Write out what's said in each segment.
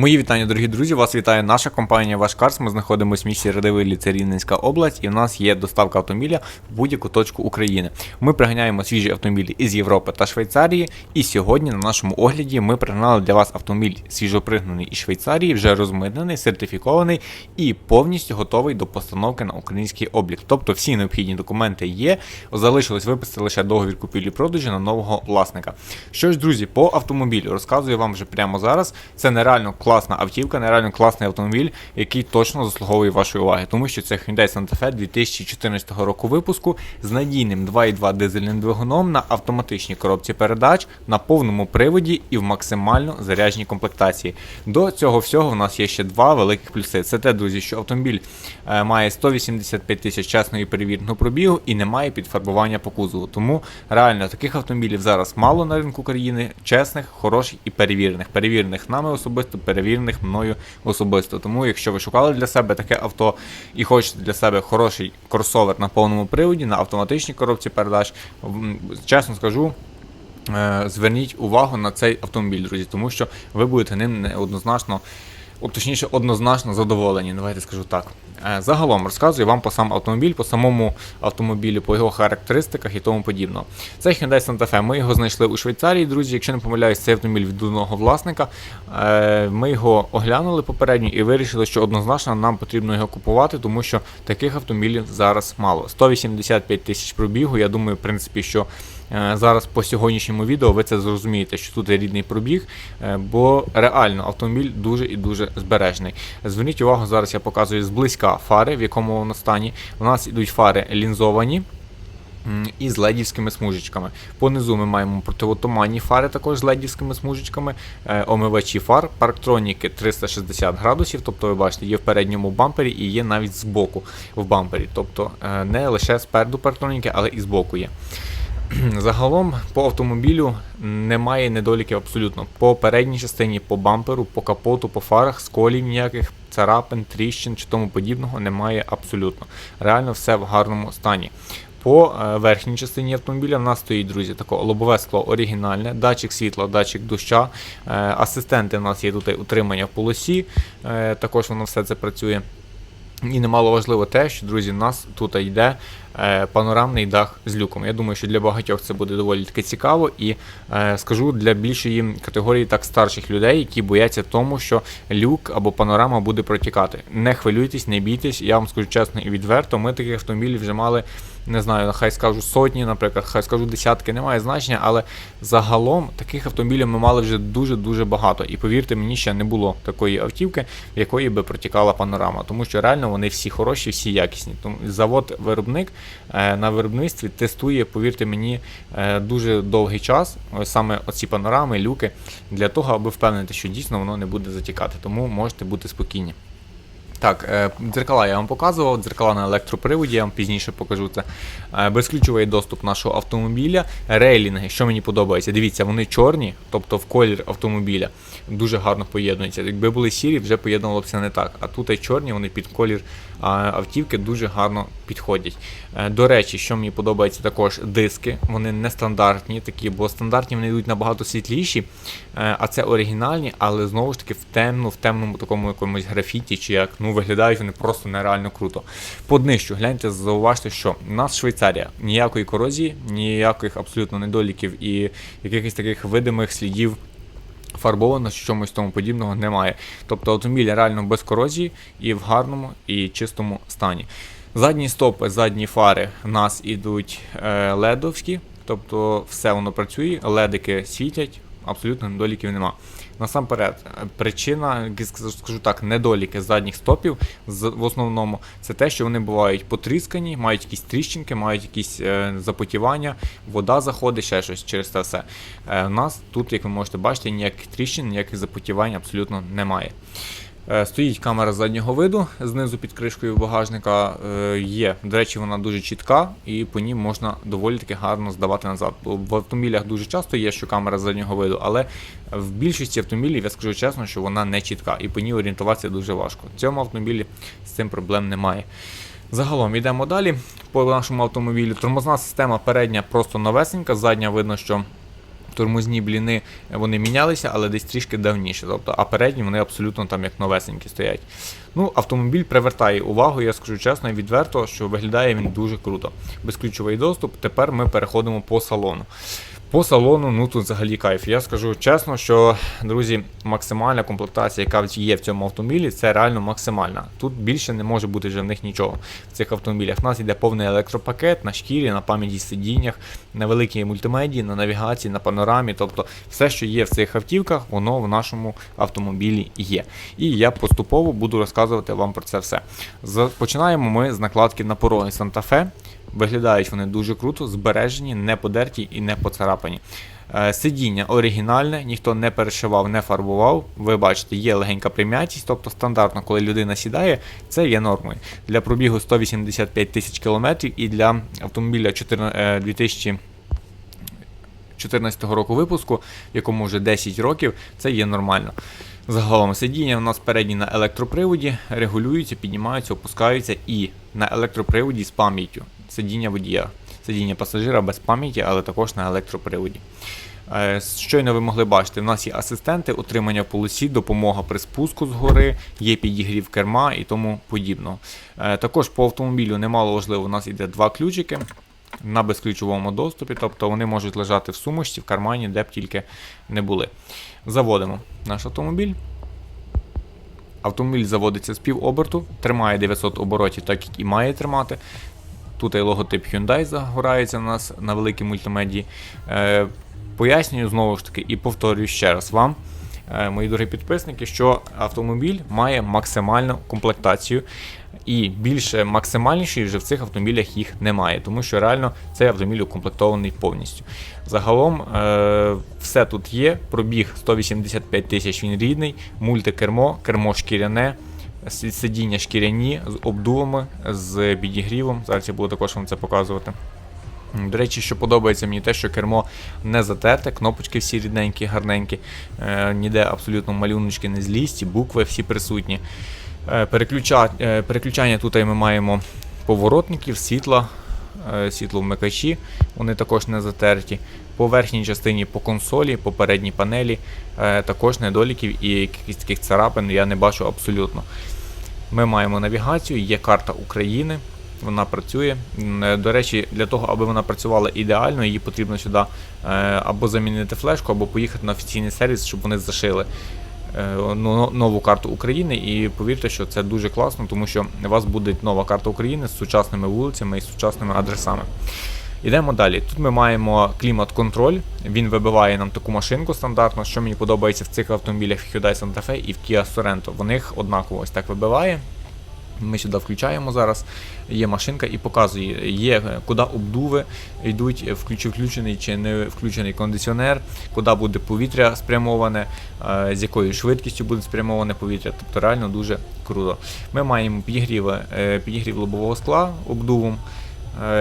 Мої вітання, дорогі друзі. Вас вітає наша компанія Ваш Карс. Ми знаходимося в місті Радивилі, Рівненська область, і в нас є доставка автомобіля в будь-яку точку України. Ми приганяємо свіжі автомобілі із Європи та Швейцарії. І сьогодні на нашому огляді ми пригнали для вас автомобіль свіжопригнаний із Швейцарії, вже розмитнений, сертифікований і повністю готовий до постановки на український облік. Тобто всі необхідні документи є. Залишилось виписати лише договір купівлі-продажу на нового власника. Що ж, друзі, по автомобілю розказую вам вже прямо зараз. Це нереально класна автівка, нереально класний автомобіль, який точно заслуговує вашої уваги, тому що це Hyundai Santa Fe 2014 року випуску з надійним 2.2 дизельним двигуном на автоматичній коробці передач, на повному приводі і в максимально зарядженій комплектації. До цього всього в нас є ще два великих плюси. Це те, друзі, що автомобіль е, має 185 тисяч чесного і перевіреного пробігу і не має підфарбування по кузову. Тому реально таких автомобілів зараз мало на ринку країни, чесних, хороших і перевірених. Перевірених нами особисто, перевірених мною особисто. Тому, якщо ви шукали для себе таке авто і хочете для себе хороший кросовер на повному приводі, на автоматичній коробці передач, чесно скажу. е, Зверніть увагу на цей автомобіль, друзі, тому що ви будете ним неоднозначно, точніше, однозначно задоволені. Давайте скажу так. Е, Загалом розказую вам по сам автомобіль, по самому автомобілю, по його характеристиках і тому подібного. Це Hyundai Santa Fe. Ми його знайшли у Швейцарії, друзі. Якщо не помиляюсь, цей автомобіль від одного власника. Е, Ми його оглянули попередньо і вирішили, що однозначно нам потрібно його купувати, тому що таких автомобілів зараз мало. 185 тисяч пробігу. Я думаю, в принципі, що зараз по сьогоднішньому відео ви це зрозумієте, що тут є рідний пробіг, е, бо реально автомобіль дуже і дуже збережений. Зверніть увагу, зараз я показую зблизька фари, в якому воно стані. У нас ідуть фари лінзовані. І з ледівськими смужечками. Понизу ми маємо противотуманні фари також з ледівськими смужечками, е, омивачі фар, парктроніки 360 градусів, тобто ви бачите, є в передньому бампері і є навіть збоку в бампері. Тобто е, не лише спереду парктроніки, але і збоку є. Загалом по автомобілю немає недоліків абсолютно. По передній частині, по бамперу, по капоту, по фарах, сколів ніяких, царапин, тріщин чи тому подібного немає абсолютно. Реально все в гарному стані. По е, верхній частині автомобіля в нас стоїть, друзі, таке лобове скло оригінальне, датчик світла, датчик доща, е, асистенти у нас є тут утримання в полосі, е, також воно все це працює. І немало важливо те, що, друзі, у нас тут йде е, панорамний дах з люком. Я думаю, що для багатьох це буде доволі таки цікаво, і е, скажу для більшої категорії так старших людей, які бояться тому, що люк або панорама буде протікати. Не хвилюйтесь, не бійтесь. Я вам скажу чесно і відверто. Ми таких автомобілів вже мали. Не знаю, хай скажу сотні, наприклад, хай скажу десятки, немає значення, але загалом таких автомобілів ми мали вже дуже-дуже багато. І повірте мені, ще не було такої автівки, в якої би протікала панорама. Тому що реально вони всі хороші, всі якісні. Тому завод-виробник е, на виробництві тестує, повірте мені, е, дуже довгий час. Саме оці панорами, люки, для того, аби впевнити, що дійсно воно не буде затікати. Тому можете бути спокійні. Так, е, дзеркала я вам показував, дзеркала на електроприводі, я вам пізніше покажу це. Е, Безключовий доступ нашого автомобіля, рейлінги, що мені подобається. Дивіться, вони чорні, тобто в колір автомобіля, дуже гарно поєднуються. Якби були сірі, вже поєднувалося не так. А тут і чорні, вони під колір автівки дуже гарно підходять. Е, До речі, що мені подобається також диски, вони нестандартні такі, бо стандартні вони йдуть набагато світліші, а це оригінальні, але знову ж таки в темну, в темному такому якомусь графіті, чи як ну виглядають вони просто нереально круто. По днищу, гляньте, зауважте, що у нас Швейцарія ніякої корозії, ніяких абсолютно недоліків і якихось таких видимих слідів. Фарбовано чи чомусь тому подібного немає. Тобто автомобіль реально без корозії і в гарному і чистому стані. Задні стопи, задні фари в нас ідуть е, ледовські, тобто все воно працює, ледики світять, абсолютно недоліків нема. Насамперед, е, причина, скажу так, недоліки задніх стопів в основному це те, що вони бувають потріскані, мають якісь тріщинки, мають якісь е, запотівання, вода заходить, ще щось через це все. Е, у нас тут, як ви можете бачити, ніяких тріщин, ніяких запотівань абсолютно немає. Е, Стоїть камера заднього виду знизу під кришкою багажника. Е, Є, до речі, вона дуже чітка і по ній можна доволі таки гарно здавати назад. В автомобілях дуже часто є, що камера заднього виду, але в більшості автомобілів я скажу чесно, що вона не чітка і по ній орієнтуватися дуже важко. В цьому автомобілі з цим проблем немає. Загалом йдемо далі по нашому автомобілю. Тормозна система передня просто новесенька, задня видно, що Тормозні бліни вони мінялися, але десь трішки давніше. Тобто, а передні вони абсолютно там як новесенькі стоять. Ну, автомобіль привертає увагу, я скажу чесно і відверто, що виглядає він дуже круто. Безключовий доступ. Тепер ми переходимо по салону. По салону, ну тут взагалі кайф. Я скажу чесно, що, друзі, максимальна комплектація, яка є в цьому автомобілі, це реально максимальна. Тут більше не може бути вже в них нічого в цих автомобілях. У нас йде повний електропакет на шкірі, на пам'яті сидіннях, на великій мультимедії, на навігації, на панорамі. Тобто все, що є в цих автівках, воно в нашому автомобілі є. І я поступово буду розказувати вам про це все. Починаємо ми з накладки на пороги Санта-Фе. Виглядають вони дуже круто, збережені, не подерті і не поцарапані. Е, Сидіння оригінальне, ніхто не перешивав, не фарбував. Ви бачите, є легенька прим'ятість, тобто стандартно, коли людина сідає, це є нормою. Для пробігу 185 тисяч кілометрів і для автомобіля 14, е, 2014 року випуску, якому вже 10 років, це є нормально. Загалом сидіння у нас передні на електроприводі, регулюються, піднімаються, опускаються і на електроприводі з пам'яттю. Сидіння водія. Сидіння пасажира без пам'яті, але також на електроприводі. Е, Щойно ви могли бачити, у нас є асистенти, утримання в полосі, допомога при спуску з гори, є підігрів керма і тому подібного. Е, Також по автомобілю немало важливо, у нас йде два ключики на безключовому доступі, тобто вони можуть лежати в сумочці, в кармані, де б тільки не були. Заводимо наш автомобіль. Автомобіль заводиться з півоберту, тримає 900 оборотів, так як і має тримати. Тут і логотип Hyundai загорається у нас на великій мультимедії. Е, пояснюю знову ж таки і повторюю ще раз вам, е, мої дорогі підписники, що автомобіль має максимальну комплектацію. І більше максимальнішої вже в цих автомобілях їх немає, тому що реально цей автомобіль укомплектований повністю. Загалом е, все тут є. Пробіг 185 тисяч, він рідний, мультикермо, кермо шкіряне, сидіння шкіряні з обдувами, з підігрівом. Зараз я буду також вам це показувати. До речі, що подобається мені те, що кермо не затерте, кнопочки всі рідненькі, гарненькі, е, ніде абсолютно малюночки не злісті, букви всі присутні. Е, е, переключання тут ми маємо поворотників, світла, е, світловмикачі, вони також не затерті. По верхній частині по консолі, по передній панелі також недоліків і якихось таких царапин я не бачу абсолютно. Ми маємо навігацію, є карта України, вона працює. До речі, для того, аби вона працювала ідеально, її потрібно сюди або замінити флешку, або поїхати на офіційний сервіс, щоб вони зашили нову карту України. І повірте, що це дуже класно, тому що у вас буде нова карта України з сучасними вулицями і сучасними адресами. Ідемо далі. Тут ми маємо клімат-контроль. Він вибиває нам таку машинку стандартно, що мені подобається в цих автомобілях в Hyundai Santa Fe і в Kia Sorento. В них однаково ось так вибиває. Ми сюди включаємо зараз. Є машинка і показує, є е, куди обдуви йдуть, е, включений чи не включений кондиціонер, куди буде повітря спрямоване, е, з якою швидкістю буде спрямоване повітря. Тобто реально дуже круто. Ми маємо підігрів, підігрів лобового скла обдувом,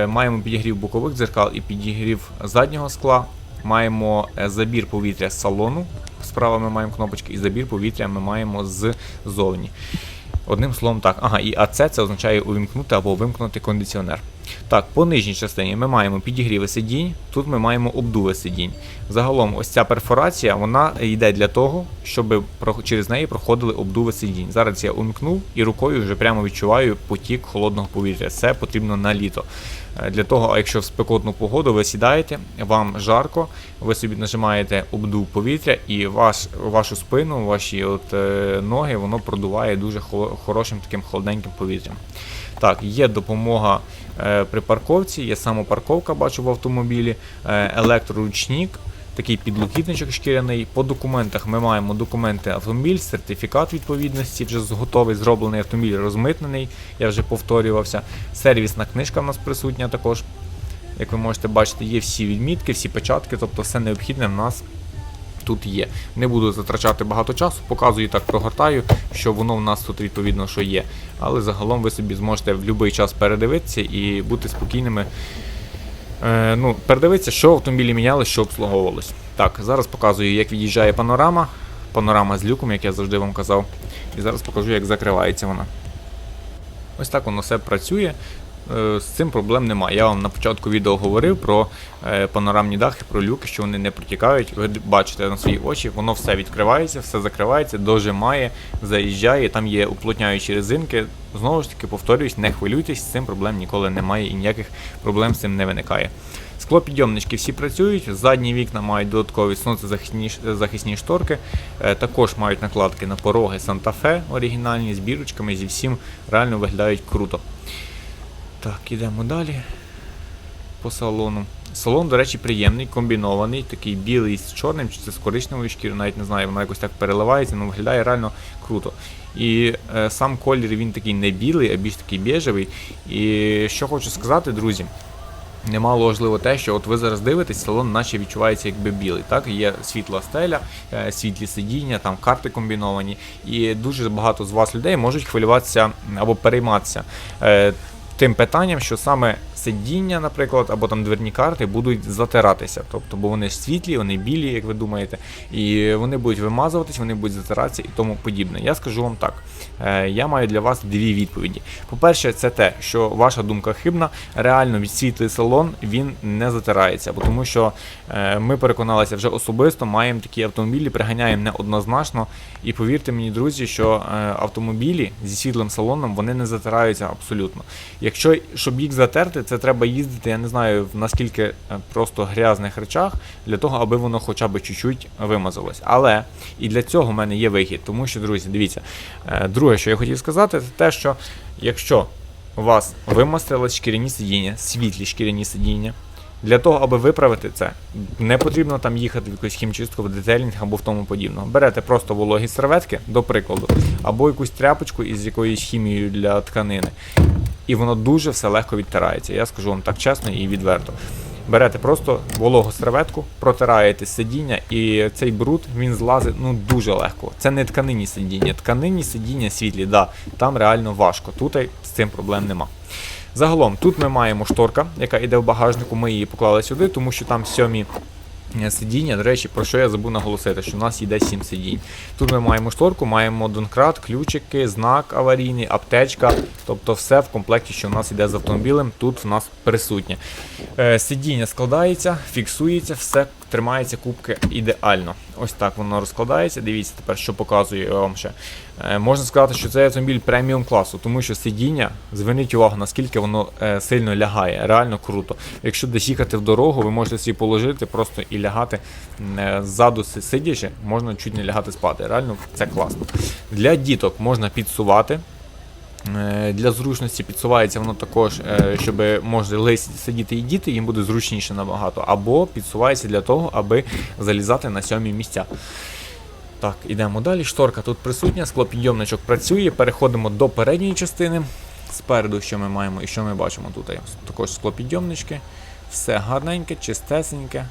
маємо підігрів бокових дзеркал і підігрів заднього скла. Маємо забір повітря з салону. Справа ми маємо кнопочки, і забір повітря ми маємо ззовні. Одним словом, так. Ага, і АЦ це означає увімкнути або вимкнути кондиціонер. Так, по нижній частині ми маємо підігріви сидінь, тут ми маємо обдуви сидінь. Загалом, ось ця перфорація вона йде для того, щоб через неї проходили обдуви сидінь. Зараз я увімкнув і рукою вже прямо відчуваю потік холодного повітря. Це потрібно на літо. Е, Для того, якщо в спекотну погоду ви сідаєте, вам жарко, ви собі нажимаєте обдув повітря, і ваш, вашу спину, ваші от, е, ноги, воно продуває дуже хорошим таким холодненьким повітрям. Так, є допомога е, при парковці, є самопарковка, бачу в автомобілі, е, електроручник, такий підлокітничок шкіряний. По документах ми маємо документи автомобіль, сертифікат відповідності, вже готовий зроблений автомобіль розмитнений, я вже повторювався. Сервісна книжка в нас присутня також. Як ви можете бачити, є всі відмітки, всі печатки, тобто все необхідне в нас тут є. Не буду затрачати багато часу, показую так, прогортаю, що воно в нас тут відповідно що є. Але загалом ви собі зможете в будь-який час передивитися і бути спокійними. Е, ну, передивитися, що в автомобілі міняли, що обслуговувалось. Так, зараз показую, як від'їжджає панорама. Панорама з люком, як я завжди вам казав. І зараз покажу, як закривається вона. Ось так воно все працює. Е, з цим проблем немає. Я вам на початку відео говорив про е, панорамні дахи, про люки, що вони не протікають. Ви бачите на свої очі, воно все відкривається, все закривається, дожимає, заїжджає. Там є уплотняючі резинки. Знову ж таки, повторюсь, не хвилюйтесь, з цим проблем ніколи немає і ніяких проблем з цим не виникає. Склопідйомнички всі працюють, задні вікна мають додаткові сонцезахисні захисні шторки, е, також мають накладки на пороги Fe оригінальні з бірочками, зі всім реально виглядають круто. Так, ідемо далі по салону. Салон, до речі, приємний, комбінований, такий білий з чорним, чи це з коричневою шкірою, навіть не знаю, воно якось так переливається, але виглядає реально круто. І е, сам колір він такий не білий, а більш такий біжевий. І що хочу сказати, друзі. Немало важливо те, що от ви зараз дивитесь, салон наче відчувається якби білий. Так, є світла стеля, е, світлі сидіння, там карти комбіновані, і дуже багато з вас людей можуть хвилюватися або перейматися е, тим питанням, що саме сидіння, наприклад, або там дверні карти будуть затиратися. Тобто, бо вони світлі, вони білі, як ви думаєте, і вони будуть вимазуватись, вони будуть затиратися і тому подібне. Я скажу вам так: е, я маю для вас дві відповіді. По-перше, це те, що ваша думка хибна, реально від світлий салон він не затирається, бо тому що е, ми переконалися вже особисто, маємо такі автомобілі, приганяємо неоднозначно. І повірте мені, друзі, що е, автомобілі зі світлим салоном вони не затираються абсолютно. Якщо щоб їх затерти, це треба їздити, я не знаю в наскільки е, просто грязних речах для того, аби воно хоча б чуть-чуть вимазалось. Але і для цього в мене є вихід, тому що, друзі, дивіться, е, друге, що я хотів сказати, це те, що якщо у вас вимастились шкіряні сидіння, світлі шкіряні сидіння. Для того, аби виправити це, не потрібно там їхати в якусь хімчистку, в детейлінг або в тому подібного. Берете просто вологі серветки, до прикладу, або якусь тряпочку із якоюсь хімією для тканини. І воно дуже все легко відтирається. Я скажу вам так чесно і відверто. Берете просто вологу серветку, протираєте сидіння, і цей бруд він злазить ну дуже легко. Це не тканинні сидіння. Тканинні сидіння світлі, да, там реально важко. Тут з цим проблем нема. Загалом, тут ми маємо шторка, яка йде в багажнику. Ми її поклали сюди, тому що там сьомі сидіння. До речі, про що я забув наголосити, що у нас йде 7 сидінь. Тут ми маємо шторку, маємо донкрат, ключики, знак аварійний, аптечка. Тобто все в комплекті, що у нас йде з автомобілем, тут в нас присутнє. Е, Сидіння складається, фіксується, все тримається кубки ідеально. Ось так воно розкладається. Дивіться тепер, що показую я вам ще. Е, Можна сказати, що це автомобіль преміум класу, тому що сидіння, зверніть увагу, наскільки воно е, сильно лягає. Реально круто. Якщо десь їхати в дорогу, ви можете собі положити просто і лягати е, ззаду сидячи, можна чуть не лягати спати. Реально це класно. Для діток можна підсувати. Для зручності підсувається воно також, щоб могли сидіти і діти, їм буде зручніше набагато. Або підсувається для того, аби залізати на сьомі місця. Так, ідемо далі. Шторка тут присутня, склопідйомничок працює. Переходимо до передньої частини. Спереду, що ми маємо і що ми бачимо тут. Також склопідйомнички. Все гарненьке, чистесеньке.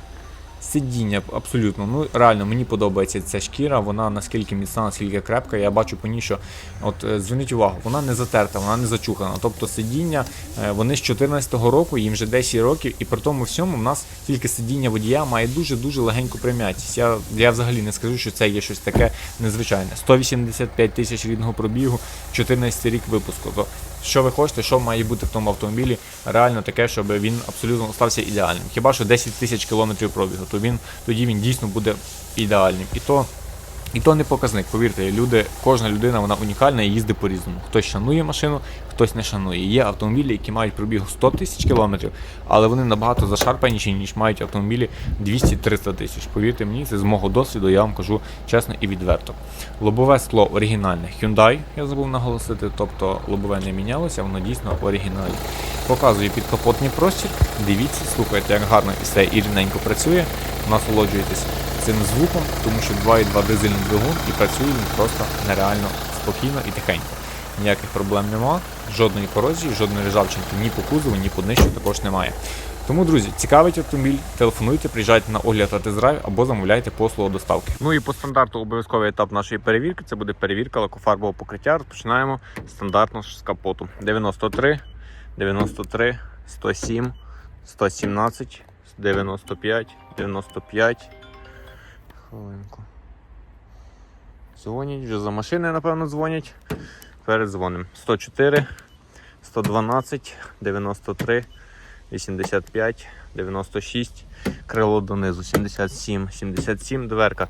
Сидіння абсолютно. Ну реально мені подобається ця шкіра, вона наскільки міцна, наскільки крепка. Я бачу по ній, що от е, зверніть увагу, вона не затерта, вона не зачухана. Тобто сидіння, е, вони з 14-го року, їм вже 10 років, і при тому всьому в нас тільки сидіння водія має дуже-дуже легеньку прим'ятість. Я, я взагалі не скажу, що це є щось таке незвичайне. 185 тисяч рідного пробігу, 14 рік випуску. То що ви хочете, що має бути в тому автомобілі, реально таке, щоб він абсолютно стався ідеальним. Хіба що 10 тисяч кілометрів пробігу, то він тоді він дійсно буде ідеальним. І то, і то не показник. Повірте, люди, кожна людина вона унікальна і їздить по-різному. Хтось шанує машину, хтось не шанує. Є автомобілі, які мають пробіг 100 тисяч кілометрів, але вони набагато зашарпаніші, ніж мають автомобілі 200-300 тисяч. Повірте мені, це з мого досвіду, я вам кажу чесно і відверто. Лобове скло оригінальне Hyundai, я забув наголосити, тобто лобове не мінялося, воно дійсно оригінальне. Показую підкапотний простір, дивіться, слухайте, як гарно і все і рівненько працює. Насолоджуєтесь цим звуком, тому що 2,2 дизельний двигун і працює він просто нереально спокійно і тихенько. Ніяких проблем нема, жодної корозії, жодної ржавчинки ні по кузову, ні по днищу також немає. Тому, друзі, цікавить автомобіль, телефонуйте, приїжджайте на огляд та тест-драйв або замовляйте послугу доставки. Ну і по стандарту обов'язковий етап нашої перевірки це буде перевірка лакофарбового покриття. Розпочинаємо стандартно з капоту. 93, 93, 107, 117, 95, 95. Хвилинку. Дзвонять, вже. За машини, напевно, дзвонять. Передзвонимо. 104, 112, 93, 85, 96, крило донизу. 77, 77, дверка.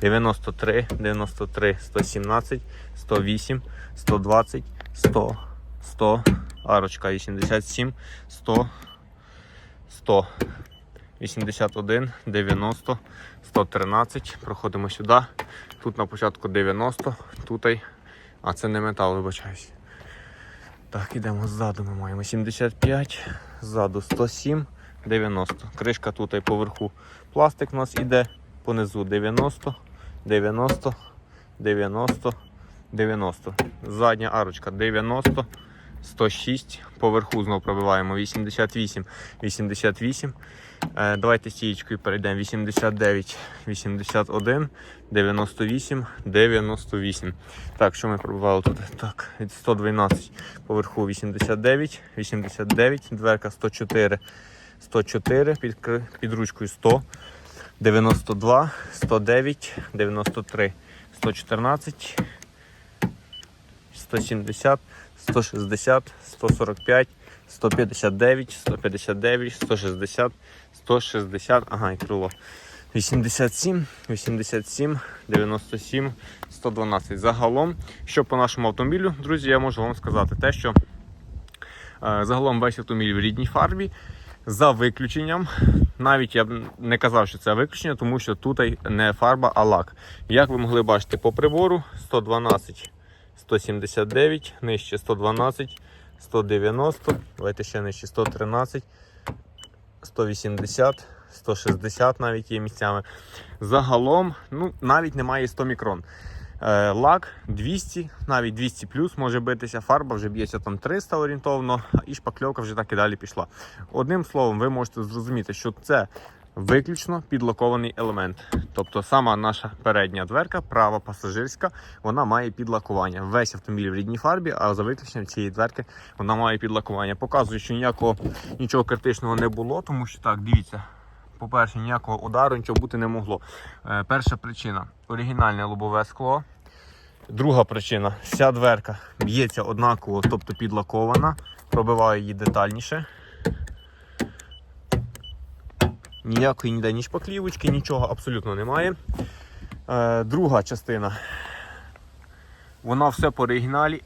93, 93, 117, 108, 120, 100, 100, арочка. 87, 100, 100, 81, 90, 113. Проходимо сюди. Тут на початку 90, тут, а це не метал, вибачаюсь. Так, ідемо ззаду. Ми маємо 75, ззаду 107, 90. Кришка тут і поверху. Пластик у нас іде, понизу 90, 90, 90, 90. Задня арочка 90, 106. Поверху знову пробиваємо 88, 88. Е, давайте стієчкою перейдемо. 89, 81, 98, 98. Так, що ми пробивали тут? Так, від 112 поверху 89, 89, дверка 104, 104, під, під ручкою 100, 92, 109, 93, 114, 170, 160, 145, 159, 159, 160, 160, ага, і крило. 87, 87, 97, 112. Загалом, що по нашому автомобілю, друзі, я можу вам сказати те, що е, загалом весь автомобіль в рідній фарбі. За виключенням, навіть я б не казав, що це виключення, тому що тут не фарба, а лак. Як ви могли бачити по прибору, 112, 179, нижче 112, 190, давайте ще нижче 113, 180, 160 навіть є місцями. Загалом, ну, навіть немає 100 мікрон. Е, лак 200, навіть 200 плюс може битися, фарба вже б'ється там 300 орієнтовно, і шпакльовка вже так і далі пішла. Одним словом, ви можете зрозуміти, що це виключно підлакований елемент. Тобто сама наша передня дверка, права пасажирська, вона має підлакування. Весь автомобіль в рідній фарбі, а за виключенням цієї дверки вона має підлакування. Показую, що ніякого нічого критичного не було, тому що так, дивіться. По-перше, ніякого удару нічого бути не могло. Е, перша причина оригінальне лобове скло. Друга причина вся дверка б'ється однаково, тобто підлакована. Пробиваю її детальніше. Ніякої ніде ні шпаклівочки, нічого абсолютно немає. Е, друга частина. Вона все по оригіналі.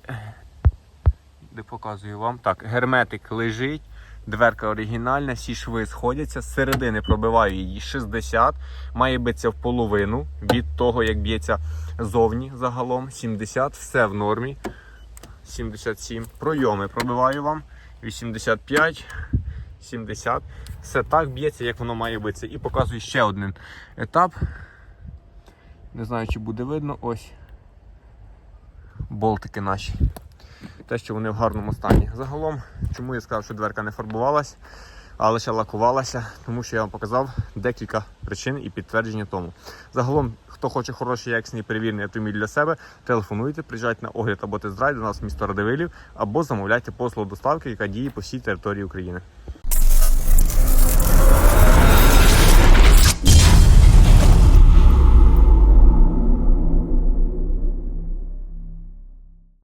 Де показую вам. Так, герметик лежить. Дверка оригінальна, всі шви сходяться. З середини пробиваю її 60, має битися в половину від того, як б'ється зовні загалом. 70, все в нормі. 77. Пройоми пробиваю вам. 85, 70. Все так б'ється, як воно має битися. І показую ще один етап. Не знаю, чи буде видно. Ось. Болтики наші те, що вони в гарному стані. Загалом, чому я сказав, що дверка не фарбувалась, а лише лакувалася, тому що я вам показав декілька причин і підтвердження тому. Загалом, хто хоче хороший якісний перевірений автомобіль для себе, телефонуйте, приїжджайте на огляд або тест-драйв до нас в місто Радивилів, або замовляйте послугу доставки, яка діє по всій території України.